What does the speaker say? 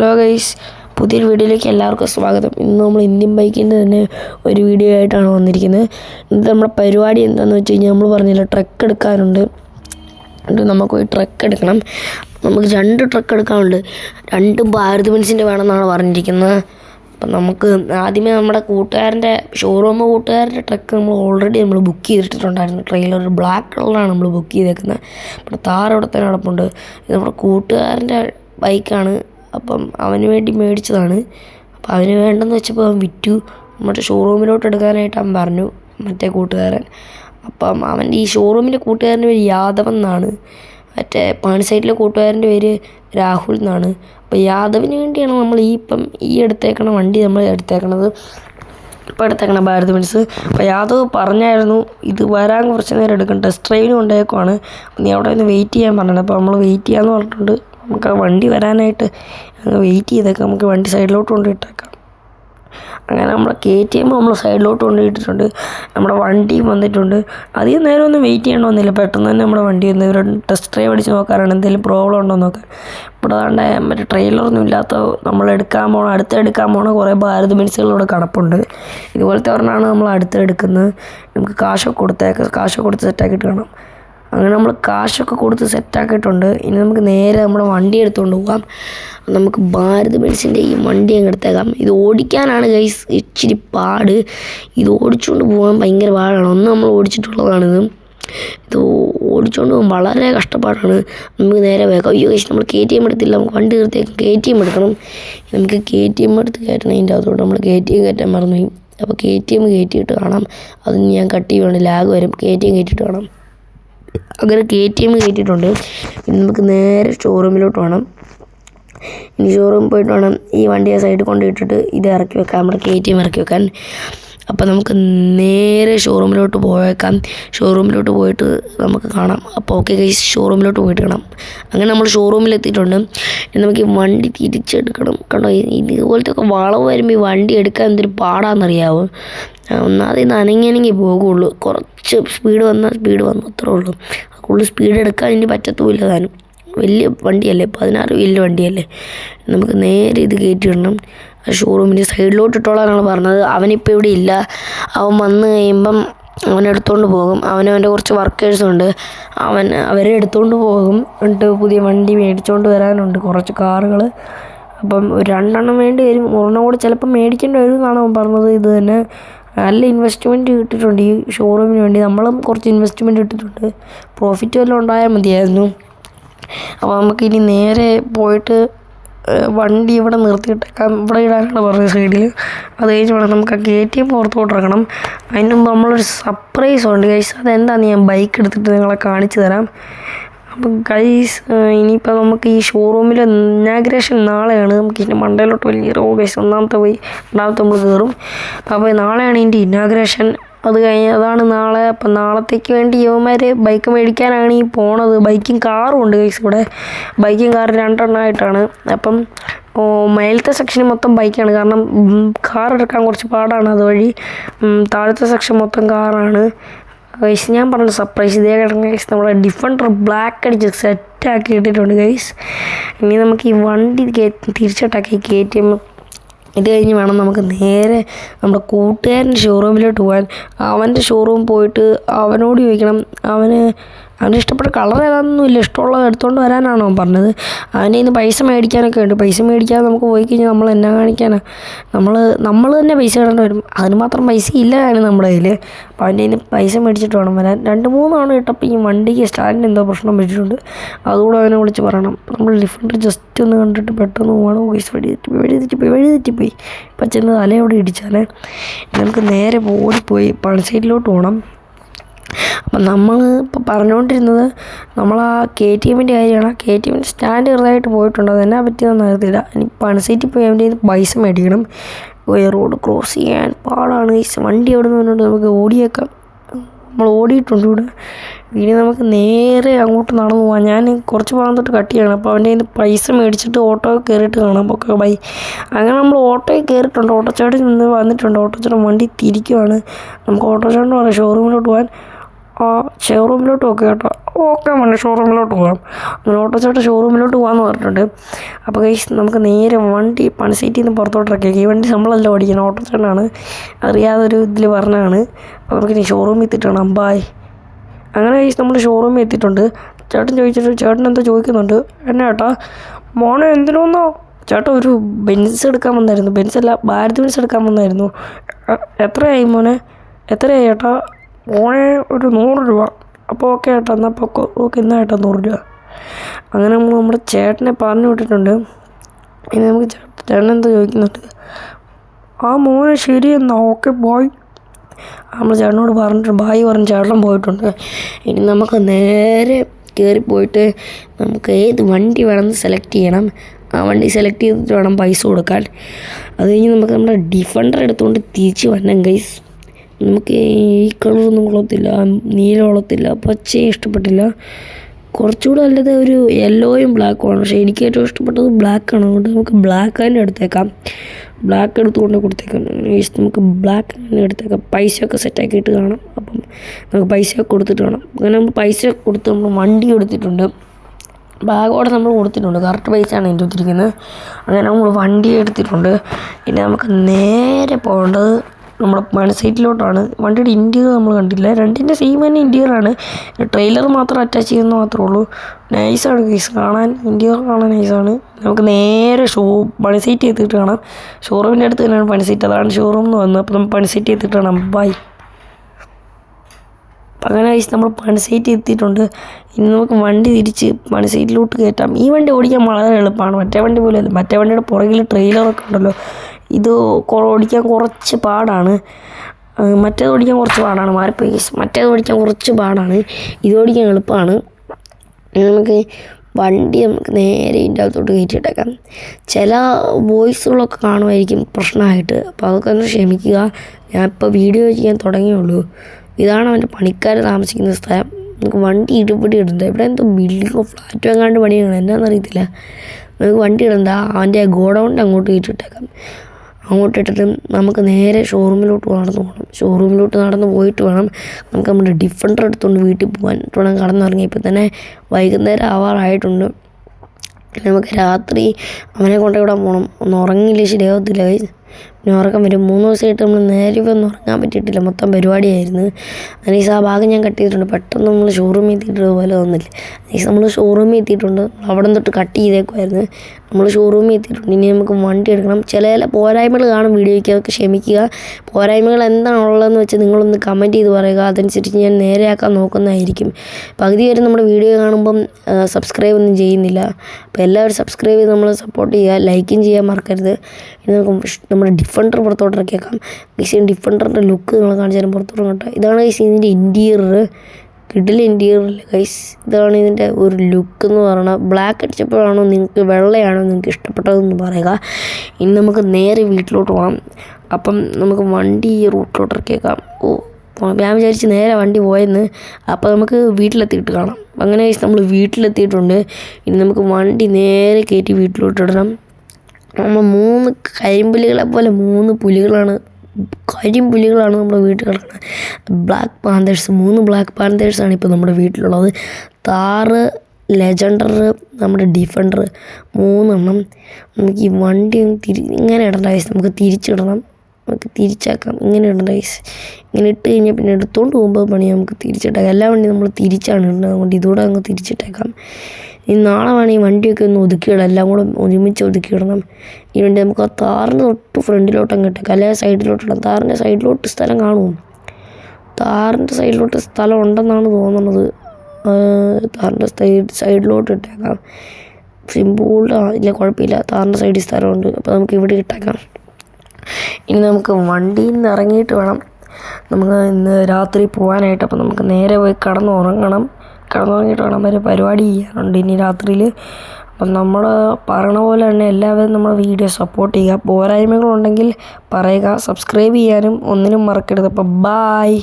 Hello guys പുതിയൊരു വീഡിയോയിലേക്ക് എല്ലാവർക്കും സ്വാഗതം. ഇന്ന് നമ്മൾ ഇന്ത്യൻ ബൈക്കിന്റെ തന്നെ ഒരു വീഡിയോ ആയിട്ടാണ് വന്നിരിക്കുന്നത്. ഇന്നത്തെ നമ്മുടെ പരിപാടി എന്താണെന്ന് വെച്ച് കഴിഞ്ഞാൽ നമ്മൾ പറഞ്ഞില്ല ട്രക്ക് എടുക്കാനുണ്ട്. നമുക്ക് ഒരു ട്രക്ക് എടുക്കണം. നമുക്ക് രണ്ട് ട്രക്ക് എടുക്കാനുണ്ട്. രണ്ടും ഭാരത് ബെൻസിന്റെ വേണമെന്നാണ് പറഞ്ഞിരിക്കുന്നത്. അപ്പം നമുക്ക് ആദ്യമേ നമ്മുടെ കൂട്ടുകാരന്റെ ഷോറൂം കൂട്ടുകാരന്റെ ട്രക്ക് നമ്മൾ ഓൾറെഡി നമ്മൾ ബുക്ക് ചെയ്തിട്ടുണ്ടായിരുന്നു ട്രെയിലർ ബ്ലാക്ക് കളറാണ് നമ്മൾ ബുക്ക് ചെയ്തേക്കുന്നത്. അപ്പോൾ താർ അവിടെ തന്നെ കിടപ്പുണ്ട്. നമ്മുടെ കൂട്ടുകാരന്റെ ബൈക്കാണ് അപ്പം അവന് വേണ്ടി മേടിച്ചതാണ്. അപ്പോൾ അവന് വേണ്ടെന്ന് വെച്ചപ്പോൾ അവൻ വിറ്റു. മറ്റേ ഷോറൂമിലോട്ട് എടുക്കാനായിട്ട് അവൻ പറഞ്ഞു മറ്റേ കൂട്ടുകാരൻ. അപ്പം അവന്റെ ഈ ഷോറൂമിലെ കൂട്ടുകാരന്റെ പേര് യാദവ് എന്നാണ്. മറ്റേ പാണിസൈറ്റിലെ കൂട്ടുകാരന്റെ പേര് രാഹുൽ എന്നാണ്. അപ്പോൾ യാദവിന് വേണ്ടിയാണ് നമ്മൾ ഈ ഇപ്പം ഈ എടുത്തേക്കണ വണ്ടി നമ്മൾ എടുത്തേക്കണത്. ഇപ്പോൾ എടുത്തേക്കണം ഭാരത് ബെൻസ് അപ്പോൾ യാദവ് പറഞ്ഞായിരുന്നു ഇത് വരാൻ കുറച്ച് നേരം എടുക്കും. ടെസ്റ്റ് ഡ്രൈവിന് കൊണ്ടേക്കുവാണ് നീ അവിടെ നിന്ന് വെയിറ്റ് ചെയ്യാൻ പറഞ്ഞത് അപ്പോൾ നമ്മൾ വെയിറ്റ് ചെയ്യാമെന്ന് പറഞ്ഞിട്ടുണ്ട്. നമുക്ക് ആ വണ്ടി വരാനായിട്ട് അങ്ങ് വെയിറ്റ് ചെയ്തേക്കാം. നമുക്ക് വണ്ടി സൈഡിലോട്ട് കൊണ്ടിട്ടേക്കാം അങ്ങനെ നമ്മൾ കെ ടി എം നമ്മൾ സൈഡിലോട്ട് കൊണ്ടിട്ടിട്ടുണ്ട് നമ്മുടെ വണ്ടിയും വന്നിട്ടുണ്ട്. അധികം നേരം ഒന്നും വെയിറ്റ് ചെയ്യണമെന്നില്ല പെട്ടെന്ന് തന്നെ നമ്മുടെ വണ്ടി വന്ന് ഇവർ ടെസ്റ്റ് ഡ്രൈവ് അടിച്ച് നോക്കാറാണ്. എന്തെങ്കിലും പ്രോബ്ലം ഉണ്ടോ നോക്കാൻ ഇവിടെ വേണ്ട മറ്റേ ട്രെയിലറൊന്നും ഇല്ലാത്ത നമ്മൾ എടുക്കാൻ പോണ അടുത്ത് എടുക്കാൻ പോണ കുറേ ഭാരത് ബെൻസുകളിവിടെ കിടപ്പുണ്ട്. ഇതുപോലത്തെ ഒരെണ്ണമാണ് നമ്മൾ അടുത്ത് എടുക്കുന്നത്. നമുക്ക് കാശൊക്കെ കൊടുത്തേക്ക് കാശൊക്കെ കൊടുത്ത് സെറ്റാക്കിയിട്ട് കാണാം. അങ്ങനെ നമ്മൾ കാശൊക്കെ കൊടുത്ത് സെറ്റാക്കിയിട്ടുണ്ട് ഇനി നമുക്ക് നേരെ നമ്മുടെ വണ്ടി എടുത്തുകൊണ്ട് പോകാം. നമുക്ക് ഭാരത് ബെൻസിന്റെ ഈ വണ്ടി അങ്ങ് എടുത്തേക്കാം. ഇത് ഓടിക്കാനാണ് ഗൈസ് ഇച്ചിരി പാട്. ഇത് ഓടിച്ചുകൊണ്ട് പോകാൻ ഭയങ്കര പാടാണ്. ഒന്ന് നമ്മൾ ഓടിച്ചിട്ടുള്ളതാണിത് ഇത്. ഓടിച്ചുകൊണ്ട് പോകാൻ വളരെ കഷ്ടപ്പാടാണ്. നമുക്ക് നേരെ വേഗം അയ്യോ ഗൈസ് നമ്മൾ കെ ടി എം എടുത്തില്ല. നമുക്ക് വണ്ടി തീർത്തേക്കും കെ ടി എം എടുക്കണം. നമുക്ക് കെ ടി എം എടുത്ത് കയറ്റണം. അതിന്റെ അകത്തോട്ട് നമ്മൾ കെ ടി എം കയറ്റാൻ മറന്നുപോയി. അപ്പോൾ കെ ടി എം കയറ്റിയിട്ട് കാണാം. അതിന് ഞാൻ കട്ട് ചെയ്യുവാണ് ലാഗ് വരും. കെ ടി എം കയറ്റിയിട്ട് കാണാം. അങ്ങനെ കെ ടി എം കയറ്റിയിട്ടുണ്ട് ഇനി നമുക്ക് നേരെ ഷോറൂമിലോട്ട് വേണം ഇനി ഷോറൂമിൽ പോയിട്ട് വേണം ഈ വണ്ടിയെ സൈഡിൽ കൊണ്ടിട്ടിട്ട് ഇത് ഇറക്കി വെക്കാൻ നമ്മുടെ കെ ടി എം ഇറക്കി വെക്കാൻ. അപ്പോൾ നമുക്ക് നേരെ ഷോറൂമിലോട്ട് പോയേക്കാം. ഷോറൂമിലോട്ട് പോയിട്ട് നമുക്ക് കാണാം. അപ്പോൾ ഓക്കെ കൈസ് ഷോറൂമിലോട്ട് പോയിട്ട് കാണാം അങ്ങനെ നമ്മൾ ഷോറൂമിൽ എത്തിയിട്ടുണ്ട് നമുക്ക് ഈ വണ്ടി തിരിച്ചെടുക്കണം. കണ്ടോ ഇതുപോലത്തെ ഒക്കെ വളവ് വരുമ്പോൾ ഈ വണ്ടി എടുക്കാൻ എന്തൊരു പാടാണെന്നറിയാവോ അനങ്ങി അനങ്ങി പോകുള്ളൂ. കുറച്ച് സ്പീഡ് വന്നാൽ സ്പീഡ് വന്നു അത്രേ ഉള്ളൂ. കൂടുതൽ സ്പീഡ് എടുക്കാൻ ഇനി പറ്റത്തുമില്ല താനും. വലിയ വണ്ടിയല്ലേ? പതിനാറ് വലിയ വണ്ടിയല്ലേ? നമുക്ക് നേരെ ഇത് കയറ്റി വിടണം ഷോറൂമിന്റെ സൈഡിലോട്ട് ഇട്ടോളാനാണ് പറഞ്ഞത്. അവനിപ്പോൾ ഇവിടെ ഇല്ല. അവൻ വന്ന് കഴിയുമ്പം അവൻ എടുത്തുകൊണ്ട് പോകും. അവനവന്റെ കുറച്ച് വർക്കേഴ്സ് ഉണ്ട്. അവൻ അവരെ എടുത്തുകൊണ്ട് പോകും. എന്നിട്ട് പുതിയ വണ്ടി മേടിച്ചുകൊണ്ട് വരാനുണ്ട്. കുറച്ച് കാറുകൾ അപ്പം ഒരു രണ്ടെണ്ണം വേണ്ടി വരും. ഒരെണ്ണം കൂടെ ചിലപ്പോൾ മേടിക്കേണ്ടി വരും എന്നാണ് അവൻ പറഞ്ഞത്. ഇത് തന്നെ നല്ല ഇൻവെസ്റ്റ്മെന്റ് കിട്ടിയിട്ടുണ്ട് ഈ ഷോറൂമിന് വേണ്ടി. നമ്മളും കുറച്ച് ഇൻവെസ്റ്റ്മെന്റ് ഇട്ടിട്ടുണ്ട്. പ്രോഫിറ്റ് വല്ലതും ഉണ്ടായാൽ മതിയായിരുന്നു. അപ്പോൾ നമുക്കിനി നേരെ പോയിട്ട് വണ്ടി ഇവിടെ നിർത്തിയിട്ടേക്കാം. ഇവിടെ ഇടാനാണ് പറഞ്ഞത് സൈഡിൽ അത് കഴിഞ്ഞ് വേണം നമുക്ക് ആ എം പുറത്തോട്ട് ഇറങ്ങണം. അതിന് മുമ്പ് നമ്മളൊരു സർപ്രൈസ് ഉണ്ട്. ഗൈസ് അതെന്താണെന്ന് ഞാൻ ബൈക്ക് എടുത്തിട്ട് നിങ്ങളെ കാണിച്ചു തരാം. അപ്പം ഗൈസ് ഇനിയിപ്പോൾ നമുക്ക് ഈ ഷോറൂമിലെ ഇനാഗ്രേഷൻ നാളെയാണ്. നമുക്ക് ഇതിന്റെ മണ്ടയിലോട്ട് വലിയ റോ ഗൈസ് ഒന്നാമത്തെ പോയി രണ്ടാമത്തെ നമ്മൾ കയറും അപ്പോൾ നാളെയാണ് ഇതിന്റെ ഇനാഗ്രേഷൻ അത് കഴിഞ്ഞ് അതാണ് നാളെ. അപ്പം നാളത്തേക്ക് വേണ്ടി യുവമാർ ബൈക്ക് മേടിക്കാനാണ് ഈ പോണത്. ബൈക്കും കാറും ഉണ്ട് കൈസ് ഇവിടെ. ബൈക്കും കാറും രണ്ടെണ്ണമായിട്ടാണ് അപ്പം മേലത്തെ സെക്ഷൻ മൊത്തം ബൈക്കാണ് കാരണം കാർ എടുക്കാൻ കുറച്ച് പാടാണ് അതുവഴി. താഴത്തെ സെക്ഷൻ മൊത്തം കാറാണ് ഗൈസ് ഞാൻ പറഞ്ഞ സർപ്രൈസ് ഇതേ കിടന്ന ഗൈസ് നമ്മുടെ ഡിഫൻഡർ ബ്ലാക്ക് അടിച്ച് സെറ്റാക്കി ഇട്ടിട്ടുണ്ട് ഗൈസ് ഇനി നമുക്ക് ഈ വണ്ടി തിരിച്ചിട്ടാക്കി കെ ടി എം ഇത് കഴിഞ്ഞ് വേണം നമുക്ക് നേരെ നമ്മുടെ കൂട്ടുകാരന്റെ ഷോറൂമിലോട്ട് പോകാൻ. അവന്റെ ഷോറൂം പോയിട്ട് അവനോട് ചോദിക്കണം. അവന് അവന് ഇഷ്ടപ്പെട്ട കളർ ഏതാണെന്നൊന്നും ഇല്ല ഇഷ്ടമുള്ളത് എടുത്തുകൊണ്ട് വരാനാണോ പറഞ്ഞത്. അവന്റെ ഇന്ന് പൈസ മേടിക്കാനൊക്കെ ഉണ്ട്. പൈസ മേടിക്കാതെ നമുക്ക് പോയി കഴിഞ്ഞാൽ നമ്മൾ എന്നാ കാണിക്കാനാ? നമ്മൾ നമ്മൾ തന്നെ പൈസ ഇടേണ്ടി വരും. അതിന് മാത്രം പൈസ ഇല്ല ആണ് നമ്മുടെ കയ്യിൽ അപ്പോൾ അവന്റെ ഇന്ന് പൈസ മേടിച്ചിട്ട് വേണം വരാൻ. രണ്ട് മൂന്ന് തവണ ഇട്ടപ്പോൾ ഈ വണ്ടിക്ക് സ്റ്റാൻഡിന് എന്തോ പ്രശ്നം പറ്റിയിട്ടുണ്ട്. അതുകൂടെ അവനെ വിളിച്ച് പറയണം. നമ്മൾ ഡിഫറന്റ് ജസ്റ്റ് ഒന്ന് കണ്ടിട്ട് പെട്ടെന്ന് പോകണം പൈസ വഴി തെറ്റിപ്പോയി വഴി തെറ്റിപ്പോയി വഴി തെറ്റിപ്പോയി. ഇപ്പം ചെന്ന് തലയോടെ ഇടിച്ചാലേ നമുക്ക് നേരെ ഓടിപ്പോയി. പണസൈഡിലോട്ട് പോകണം അപ്പം നമ്മൾ ഇപ്പോൾ പറഞ്ഞുകൊണ്ടിരുന്നത് നമ്മൾ ആ കെ ടി എമ്മിന്റെ കാര്യമാണ്. ആ കെ ടി എമ്മിന്റെ സ്റ്റാൻഡ് ചെറുതായിട്ട് പോയിട്ടുണ്ട്. എന്നാ പറ്റിയതെന്ന് അറിയത്തില്ല. ഇനി പണസീറ്റിൽ പോയി അവന്റെ പൈസ മേടിക്കണം. റോഡ് ക്രോസ് ചെയ്യാൻ പാടാണ്. വണ്ടി അവിടെ നിന്ന് വന്നുകൊണ്ട് നമുക്ക് ഓടിയേക്കാം. നമ്മൾ ഓടിയിട്ടുണ്ട് ഇവിടെ. ഇനി നമുക്ക് നേരെ അങ്ങോട്ട് നടന്നു പോകാം ഞാൻ കുറച്ച് ഭാഗം തൊട്ട് കട്ട് ചെയ്യണം. അപ്പോൾ അവന്റെ കയ്യിൽ പൈസ മേടിച്ചിട്ട് ഓട്ടോ കയറിയിട്ട് കാണാം. ഒക്കെ ബൈ അങ്ങനെ നമ്മൾ ഓട്ടോയിൽ കയറിയിട്ടുണ്ട്. ഓട്ടോച്ചാടി നിന്ന് വന്നിട്ടുണ്ട്. ഓട്ടോച്ചാടൻ വണ്ടി തിരിക്കുവാണ്. നമുക്ക് ഓട്ടോച്ചാടൻ പറയാം. ഷോറൂമിലോട്ട് പോകാൻ ആ ഷോറൂമിലോട്ട് ഓക്കെ കേട്ടോ. ഓക്കെ മതി ഷോറൂമിലോട്ട് പോകാം. അങ്ങനെ ഓട്ടോ ചേട്ടൻ ഷോറൂമിലോട്ട് പോകാമെന്ന് പറഞ്ഞിട്ടുണ്ട്. അപ്പോൾ ഗൈസ് നമുക്ക് നേരെ വണ്ടി പണിസീറ്റിൽ നിന്ന് പുറത്തോട്ട് ഇറക്കിയേക്കാം ഈ വണ്ടി നമ്മളല്ല ഓടിക്കുന്നത്. ഓട്ടോ ചേട്ടനാണ് അറിയാതൊരു ഇതിൽ പറഞ്ഞതാണ്. അപ്പോൾ നമുക്ക് ഇനി ഷോറൂമിൽ എത്തിയിട്ടാണ് അമ്പായ് അങ്ങനെ ഗൈസ് നമ്മൾ ഷോറൂമിൽ എത്തിയിട്ടുണ്ട്. ചേട്ടൻ ചോദിച്ചിട്ട് ചേട്ടൻ എന്തോ ചോദിക്കുന്നുണ്ട്. എന്നാ ചേട്ടാ മോനെ എന്തിനൊന്നോ? ചേട്ടൻ ഒരു ബെൻസ് എടുക്കാൻ വന്നായിരുന്നു. ബെൻസ് അല്ല ഭാരത് ബെൻസ് എടുക്കാൻ വന്നായിരുന്നു. എത്രയായി മോനെ? എത്രയായി ചേട്ടാ മോനെ ഒരു നൂറ് രൂപ. അപ്പോൾ ഓക്കെ ഏട്ടാ എന്നാൽ പൊക്കോ. ഓക്കെ എന്നാ ഏട്ടാ നൂറ് രൂപ. അങ്ങനെ നമ്മൾ നമ്മുടെ ചേട്ടനെ പറഞ്ഞു വിട്ടിട്ടുണ്ട്. ഇനി നമുക്ക് ചേട്ടൻ എന്താ ചോദിക്കുന്നുണ്ട്? ആ മോനെ ശരി എന്നാ ഓക്കെ ബോയ് നമ്മൾ ചേട്ടനോട് പറഞ്ഞിട്ട് ബായി പറഞ്ഞ് ചേട്ടൻ പോയിട്ടുണ്ട്. ഇനി നമുക്ക് നേരെ കയറി പോയിട്ട് നമുക്ക് ഏത് വണ്ടി വേണമെന്ന് സെലക്ട് ചെയ്യണം. ആ വണ്ടി സെലക്ട് ചെയ്തിട്ട് വേണം പൈസ കൊടുക്കാൻ. അത് കഴിഞ്ഞ് നമുക്ക് നമ്മുടെ ഡിഫൻഡർ എടുത്തുകൊണ്ട് തിരിച്ച് വരണം ഗൈസ് നമുക്ക് ഈ കളറൊന്നും കൊള്ളത്തില്ല നീല കൊള്ളത്തില്ല പച്ചയും ഇഷ്ടപ്പെട്ടില്ല. കുറച്ചുകൂടെ നല്ലത് ഒരു യെല്ലോയും ബ്ലാക്കും ആണ്. പക്ഷേ എനിക്ക് ഏറ്റവും ഇഷ്ടപ്പെട്ടത് ബ്ലാക്കാണ് അതുകൊണ്ട് നമുക്ക് ബ്ലാക്ക് തന്നെ എടുത്തേക്കാം. ബ്ലാക്ക് എടുത്തുകൊണ്ട് കൊടുത്തേക്കാം. നമുക്ക് ബ്ലാക്ക് തന്നെ എടുത്തേക്കാം. പൈസ പൈസയൊക്കെ സെറ്റാക്കിയിട്ട് കാണാം. അപ്പം നമുക്ക് പൈസ കൊടുത്തിട്ട് കാണാം. അങ്ങനെ നമ്മൾ പൈസ കൊടുത്ത് നമ്മൾ വണ്ടി എടുത്തിട്ടുണ്ട്. ബാഗോടെ നമ്മൾ കൊടുത്തിട്ടുണ്ട്. കറക്റ്റ് ആണ് എന്റെ ഒത്തിരിക്കുന്നത് അങ്ങനെ നമ്മൾ വണ്ടി എടുത്തിട്ടുണ്ട്. ഇനി നമുക്ക് നേരെ പോകേണ്ടത് നമ്മുടെ മനസൈറ്റിലോട്ടാണ് വണ്ടിയുടെ ഇന്റീരിയർ നമ്മൾ കണ്ടില്ല രണ്ടിന്റെ സെയിം തന്നെ ഇന്റീരിയറാണ് ട്രെയിലർ മാത്രം അറ്റാച്ച് ചെയ്യുന്ന മാത്രമേ ഉള്ളൂ. നൈസാണ് കേസ് കാണാൻ ഇന്റീരിയർ കാണാൻ നൈസാണ് നമുക്ക് നേരെ ഷോ പണിസൈറ്റ് ചെയ്തിട്ട് കാണാം. ഷോറൂമിന്റെ അടുത്ത് തന്നെയാണ് പണിസൈറ്റ് അതാണ് ഷോറൂം എന്ന് വന്നത്. അപ്പോൾ നമ്മൾ പണിസൈറ്റ് ചെയ്തിട്ട് കാണാം. ബൈ അങ്ങനെ കഴിച്ച് നമ്മൾ പണിസൈറ്റ് എത്തിയിട്ടുണ്ട് ഇനി നമുക്ക് വണ്ടി തിരിച്ച് പണിസൈറ്റിലോട്ട് കയറ്റാം. ഈ വണ്ടി ഓടിക്കാൻ വളരെ എളുപ്പമാണ്. മറ്റേ വണ്ടി പോലെ അല്ല. മറ്റേ വണ്ടിയുടെ പുറകിൽ ട്രെയിലറൊക്കെ ഉണ്ടല്ലോ. ഇത് ഓടിക്കാൻ കുറച്ച് പാടാണ്. മറ്റേത് ഓടിക്കാൻ കുറച്ച് പാടാണ്. മാറിപ്പോയി. മറ്റേത് ഓടിക്കാൻ കുറച്ച് പാടാണ്. ഇത് ഓടിക്കാൻ എളുപ്പമാണ്. നമുക്ക് വണ്ടി നമുക്ക് നേരെ ഇതിന്റെ അകത്തോട്ട് കയറ്റിയിട്ടേക്കാം. ചില വോയിസുകളൊക്കെ കാണുമായിരിക്കും പ്രശ്നമായിട്ട്. അപ്പോൾ അതൊക്കെ ഒന്ന് ക്ഷമിക്കുക. ഞാൻ ഇപ്പോൾ വീഡിയോ ചെയ്യാൻ തുടങ്ങിയുള്ളൂ ഇതാണ് അവന്റെ പണിക്കാർ താമസിക്കുന്ന സ്ഥലം. നമുക്ക് വണ്ടി ഇടുപടി ഇടണ്ട. ഇവിടെ എന്തോ ബിൽഡിങ്ങോ ഫ്ലാറ്റോ എങ്ങാണ്ട് പണിയാണ്. എന്നാന്നറിയത്തില്ല നമുക്ക് വണ്ടി ഇടണ്ട. അവന്റെ ഗോഡൗണിന്റെ അങ്ങോട്ട് കയറ്റിയിട്ടേക്കാം. അങ്ങോട്ട് ഇട്ടിട്ട് നമുക്ക് നേരെ ഷോറൂമിലോട്ട് നടന്നു പോകണം ഷോറൂമിലോട്ട് നടന്നു പോയിട്ട് വേണം നമുക്ക് നമ്മുടെ ഡിഫൻഡർ എടുത്തുകൊണ്ട് വീട്ടിൽ പോകാൻ വേണം കടന്നിറങ്ങി ഇപ്പം തന്നെ വൈകുന്നേരം ആവാറായിട്ടുണ്ട്. നമുക്ക് രാത്രി അവനെ കൊണ്ടുവിടാൻ പോകണം ഒന്ന് ഉറങ്ങിയില്ല ശരിയാവത്തില്ല. പിന്നെ ഉറക്കം വരും. മൂന്ന് ദിവസമായിട്ട് നമ്മൾ നേരെ ഒന്നും ഉറങ്ങാൻ പറ്റിയിട്ടില്ല. മൊത്തം പരിപാടിയായിരുന്നു. അനീസ് ആ ഭാഗം ഞാൻ കട്ട് ചെയ്തിട്ടുണ്ട്. പെട്ടെന്ന് നമ്മൾ ഷോറൂമിൽ എത്തിയിട്ട് പോലെ തോന്നില്ല. അനീസ് നമ്മൾ ഷോറൂമിൽ എത്തിയിട്ടുണ്ട്. അവിടെ തൊട്ട് കട്ട് ചെയ്തേക്കുമായിരുന്നു നമ്മൾ ഷോറൂമിൽ എത്തിയിട്ടുണ്ട്. ഇനി നമുക്ക് വണ്ടി എടുക്കണം. ചില ചില പോരായ്മകൾ കാണും വീഡിയോയ്ക്ക്. അതൊക്കെ ക്ഷമിക്കുക. പോരായ്മകൾ എന്താണുള്ളതെന്ന് വെച്ച് നിങ്ങളൊന്ന് കമന്റ് ചെയ്ത് പറയുക. അതനുസരിച്ച് ഞാൻ നേരെയാക്കാൻ നോക്കുന്നതായിരിക്കും. പകുതി വരെ നമ്മുടെ വീഡിയോ കാണുമ്പം സബ്സ്ക്രൈബ് ഒന്നും ചെയ്യുന്നില്ല. അപ്പോൾ എല്ലാവരും സബ്സ്ക്രൈബ് ചെയ്ത് നമ്മൾ സപ്പോർട്ട് ചെയ്യുക. ലൈക്കും ചെയ്യാൻ മറക്കരുത്. നമുക്ക് നമ്മുടെ ഡിഫൻഡർ പുറത്തോട്ട് ഇറക്കിയേക്കാം. ഗൈസ് ഡിഫൻഡറിന്റെ ലുക്ക് നിങ്ങൾ കാണിച്ചു തരാം പുറത്തോട്ട് കേട്ടോ ഇതാണ് ഗൈസ് ഇതിന്റെ ഇന്റീരിയർ കിഡിൽ ഇന്റീരിയർ ഗൈസ് ഇതാണ് ഇതിന്റെ ഒരു ലുക്ക് എന്ന് പറയുന്നത്. ബ്ലാക്ക് അടിച്ചപ്പോഴാണോ നിങ്ങൾക്ക് വെള്ളയാണോ നിങ്ങൾക്ക് ഇഷ്ടപ്പെട്ടതെന്ന് പറയുക. ഇനി നമുക്ക് നേരെ വീട്ടിലോട്ട് പോകാം. അപ്പം നമുക്ക് വണ്ടി ഈ റൂട്ടിലോട്ട് ഇറക്കിയേക്കാം. ഓ ഞാൻ വിചാരിച്ച് നേരെ വണ്ടി പോയെന്ന്. അപ്പോൾ നമുക്ക് വീട്ടിലെത്തിയിട്ട് കാണാം. അങ്ങനെ നമ്മൾ വീട്ടിലെത്തിയിട്ടുണ്ട്. ഇനി നമുക്ക് വണ്ടി നേരെ കയറ്റി വീട്ടിലോട്ട് ഇടണം. നമ്മൾ മൂന്ന് കരിമ്പുലികളെ പോലെ മൂന്ന് പുലികളാണ്. കരിമ്പുലികളാണ് നമ്മുടെ വീട്ടിൽ കിടക്കുന്നത് ബ്ലാക്ക് പാന്തേഴ്സ് മൂന്ന് ബ്ലാക്ക് പാന്തേഴ്സാണ് ഇപ്പോൾ നമ്മുടെ വീട്ടിലുള്ളത്. താറ് ലെജൻഡർ നമ്മുടെ ഡിഫൻഡർ മൂന്നെണ്ണം. നമുക്ക് ഈ വണ്ടി തിരി ഇങ്ങനെ ഇടേണ്ട വയസ്സ് നമുക്ക് തിരിച്ചിടണം. നമുക്ക് തിരിച്ചാക്കാം. ഇങ്ങനെ ഇടേണ്ട വയസ്സ് ഇങ്ങനെ ഇട്ട് കഴിഞ്ഞാൽ പിന്നെ എടുത്തുകൊണ്ട് പോകുമ്പോൾ പണി നമുക്ക് തിരിച്ചിട്ടേക്കാം. എല്ലാ വണ്ടിയും നമ്മൾ തിരിച്ചാണ് ഇടുന്നത്. അതുകൊണ്ട് ഇതുകൂടെ അങ്ങ് തിരിച്ചിട്ടേക്കാം. ഇനി നാളെ വേണം ഈ വണ്ടിയൊക്കെ ഒന്ന് ഒതുക്കിയിടാം എല്ലാം കൂടെ ഒരുമിച്ച് ഒതുക്കിയിടണം ഈ വണ്ടി നമുക്ക് ആ താറിന് തൊട്ട് ഫ്രണ്ടിലോട്ട് അങ്ങ് ഇട്ടേക്കാം. അല്ലെങ്കിൽ സൈഡിലോട്ട് ഇടാം. താറിന്റെ സൈഡിലോട്ട് സ്ഥലം കാണും താറിന്റെ സൈഡിലോട്ട് സ്ഥലം ഉണ്ടെന്നാണ് തോന്നുന്നത്. താറിന്റെ സൈഡ് സൈഡിലോട്ട് ഇട്ടേക്കാം. സിമ്പിൾ ഇല്ല കുഴപ്പമില്ല. താറിന്റെ സൈഡിൽ സ്ഥലമുണ്ട്. അപ്പോൾ നമുക്ക് ഇവിടെ ഇട്ടേക്കാം. ഇനി നമുക്ക് വണ്ടിയിൽ നിന്ന് ഇറങ്ങിയിട്ട് വേണം. നമുക്ക് ഇന്ന് രാത്രി പോകാനായിട്ട്. അപ്പോൾ നമുക്ക് നേരെ പോയി കിടന്നുറങ്ങണം. കിടന്നുറങ്ങിയിട്ട് വേണം അവർ പരിപാടി ചെയ്യാനുണ്ട് ഇനി രാത്രിയിൽ അപ്പം നമ്മൾ പറയണ പോലെ തന്നെ എല്ലാവരും നമ്മുടെ വീഡിയോ സപ്പോർട്ട് ചെയ്യുക. പോരായ്മകളുണ്ടെങ്കിൽ പറയുക. സബ്സ്ക്രൈബ് ചെയ്യാനും ഒന്നിനും മറക്കരുത്. അപ്പം ബായ്